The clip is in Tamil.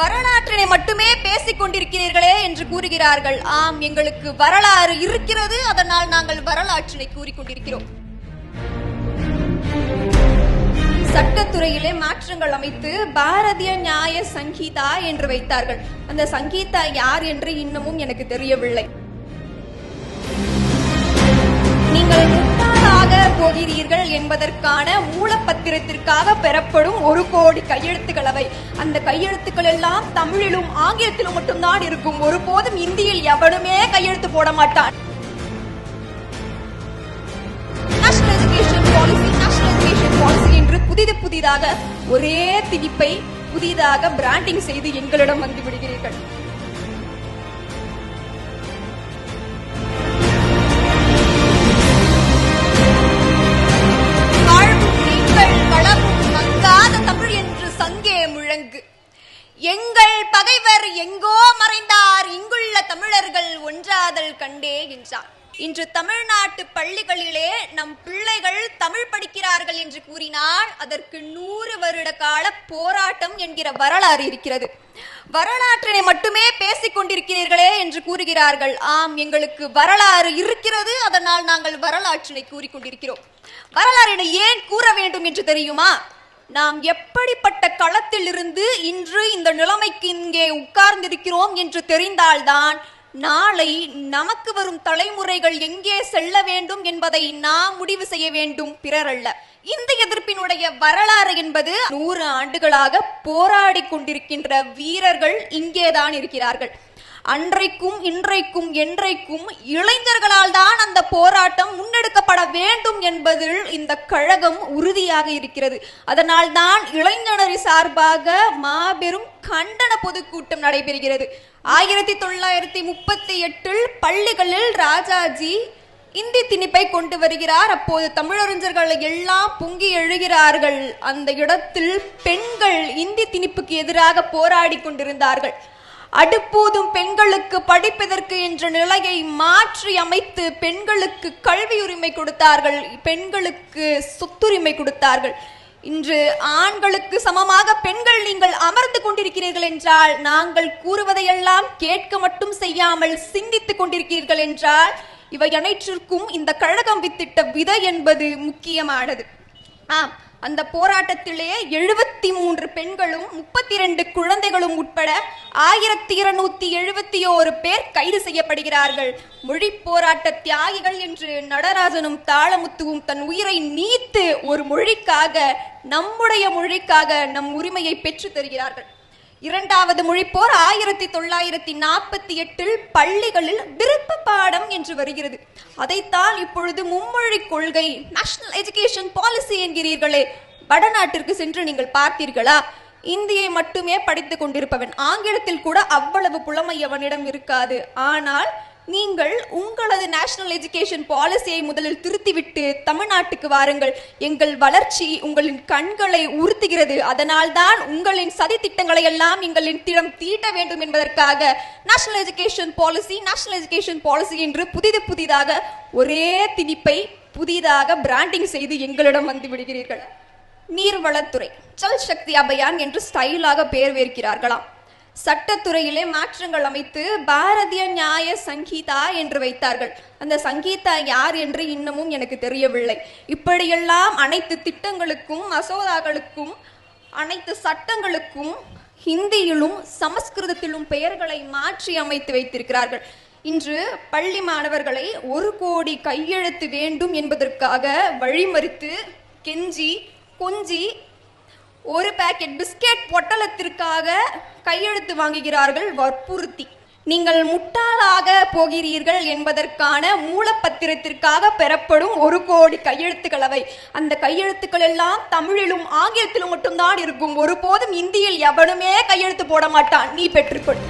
வரலாற்றினை மட்டுமே பேசிக் கொண்டிருக்கிறீர்களே என்று கூறுகிறார்கள். ஆம் எங்களுக்கு வரலாறு இருக்கிறது. அதனால் நாங்கள் வரலாற்றினை கூறிக்கொண்டிருக்கிறோம். சட்டத்துறையிலே மாற்றங்கள் அமைத்து பாரதிய நியாய சங்கீதா என்று வைத்தார்கள். அந்த சங்கீதா யார் என்று இன்னமும் எனக்கு தெரியவில்லை. நீங்கள் முட்டாளாக போகிறீர்கள் என்பதற்கான மூலப்பத்திரத்திற்காக பெறப்படும் ஒரு கோடி கையெழுத்துக்கள் அவை. அந்த கையெழுத்துக்கள் எல்லாம் தமிழிலும் ஆங்கிலத்திலும் மட்டும்தான் இருக்கும். ஒருபோதும் இந்தியில் எவனுமே கையெழுத்து போட மாட்டான். National education policy national education policy என்று புதிது புதிதாக ஒரே திணிப்பை புதிதாக பிராண்டிங் செய்து எங்களிடம் வந்து விடுகிறீர்கள். ஒன்றாதல் கண்டே என்றார் இன்று தமிழ்நாட்டு பள்ளிகளிலே நம் பிள்ளைகள் தமிழ் படிக்கிறார்கள் என்று கூறினால் அதற்கு நூறு வருட கால போராட்டம் என்கிற வரலாறு இருக்கிறது. வரலாற்றினை மட்டுமே பேசிக் கொண்டிருக்கிறீர்களே என்று கூறுகிறார்கள். ஆம் எங்களுக்கு வரலாறு இருக்கிறது. அதனால் நாங்கள் வரலாற்றினை கூறிக்கொண்டிருக்கிறோம் வரலாறினை ஏன் கூற வேண்டும் என்று தெரியுமா? நாம் எப்படிப்பட்ட களத்தில் இருந்து இன்று இந்த நிலைமைக்கு இங்கே உட்கார்ந்திருக்கிறோம் என்று தெரிந்தால்தான் நாளை நமக்கு வரும் தலைமுறைகள் எங்கே செல்ல வேண்டும் என்பதை நாம் முடிவு செய்ய வேண்டும் பிறர் அல்ல. இந்த எதிர்ப்பினுடைய வரலாறு என்பது நூறு ஆண்டுகளாக போராடி கொண்டிருக்கின்ற வீரர்கள் இங்கேதான் இருக்கிறார்கள். அன்றைக்கும் இன்றைக்கும் என்றைக்கும் இளைஞர்களால் தான் அந்த போராட்டம் முன்னெடுக்கப்பட வேண்டும் என்பதில் இந்த கழகம் உறுதியாக இருக்கிறது. அதனால் தான் இளை சார்பாக மாபெரும் கண்டன பொதுக்கூட்டம் நடைபெறுகிறது. ஆயிரத்தி தொள்ளாயிரத்தி முப்பத்தி எட்டில் பள்ளிகளில் ராஜாஜி இந்தி திணிப்பை கொண்டு வருகிறார். அப்போது தமிழறிஞர்கள் எல்லாம் பொங்கி எழுகிறார்கள். அந்த இடத்தில் பெண்கள் இந்தி திணிப்புக்கு எதிராக போராடி கொண்டிருந்தார்கள். அடுப்பூதும் பெண்களுக்கு படிப்பதற்கு என்ற நிலையை மாற்றி அமைத்து பெண்களுக்கு கல்வி உரிமை கொடுத்தார்கள். பெண்களுக்கு சொத்துரிமை கொடுத்தார்கள். இன்று ஆண்களுக்கு சமமாக பெண்கள் நீங்கள் அமர்ந்து கொண்டிருக்கிறீர்கள் என்றால் நாங்கள் கூறுவதையெல்லாம் கேட்க மட்டும் செய்யாமல் சிந்தித்துக் கொண்டிருக்கிறீர்கள் என்றால் இவை அனைத்திற்கும் இந்த கழகம் வித்திட்ட விதை என்பது முக்கியமானது. ஆம் அந்த போராட்டத்திலே எழுபத்தி மூன்று பெண்களும் முப்பத்தி ரெண்டு குழந்தைகளும் உட்பட ஆயிரத்தி இருநூத்தி எழுபத்தி ஓரு பேர் கைது செய்யப்படுகிறார்கள். மொழி போராட்ட தியாகிகள் என்று நடராஜனும் தாளமுத்துவும் தன் உயிரை நீத்து ஒரு மொழிக்காக நம்முடைய மொழிக்காக நம் உரிமையை பெற்று தருகிறார்கள். இரண்டாவது மொழிப்போர் ஆயிரத்தி தொள்ளாயிரத்தி நாற்பத்தி எட்டில் பள்ளிகளில் விருப்ப பாடம் என்று வருகிறது. அதைத்தான் இப்பொழுது மும்மொழி கொள்கை நேஷனல் எஜுகேஷன் பாலிசி என்கிறீர்களே வடநாட்டிற்கு சென்று நீங்கள் பார்த்தீர்களா? இந்தியை மட்டுமே படித்துக் கொண்டிருப்பவன். ஆங்கிலத்தில் கூட அவ்வளவு புலமை அவனிடம் இருக்காது. ஆனால் நீங்கள் உங்களது நேஷனல் எஜுகேஷன் பாலிசியை முதலில் திருத்திவிட்டு தமிழ்நாட்டுக்கு வாருங்கள். எங்கள் வளர்ச்சி உங்களின் கண்களை உறுத்துகிறது. அதனால்தான் உங்களின் சதி திட்டங்களை எல்லாம் எங்களின் திடம் தீட்ட வேண்டும் என்பதற்காக national education policy national education policy என்று புதிது புதிதாக ஒரே திணிப்பை புதிதாக பிராண்டிங் செய்து எங்களிடம் வந்து விடுகிறீர்கள். நீர்வளத்துறை ஜல் சக்தி அபயான் என்று ஸ்டைலாக பெயர் வேர்க்கிறார்களாம். சட்டத்துறையிலே மாற்றங்கள் அமைத்து பாரதிய நியாய சங்கீதா என்று வைத்தார்கள். அந்த சங்கீதா யார் என்று இன்னமும் எனக்கு தெரியவில்லை. இப்படியெல்லாம் அனைத்து திட்டங்களுக்கும் மசோதாக்களுக்கும் அனைத்து சட்டங்களுக்கும் ஹிந்தியிலும் சமஸ்கிருதத்திலும் பெயர்களை மாற்றி அமைத்து வைத்திருக்கிறார்கள். இன்று பள்ளி மாணவர்களை ஒரு கோடி கையெழுத்து வேண்டும் என்பதற்காக வழிமறித்து கெஞ்சி கொஞ்சி ஒரு பேக்கெட் பிஸ்கெட் பொட்டலத்திற்காக கையெழுத்து வாங்குகிறார்கள் வற்புறுத்தி. நீங்கள் முட்டாளாக போகிறீர்கள் என்பதற்கான மூலப்பத்திரத்திற்காக பெறப்படும் ஒரு கோடி கையெழுத்துக்கள் அவை. அந்த கையெழுத்துக்கள் எல்லாம் தமிழிலும் ஆங்கிலத்திலும் மட்டும்தான் இருக்கும். ஒருபோதும் இந்தியில் எவனுமே கையெழுத்து போட மாட்டான். நீ பெற்றுக்கொள்.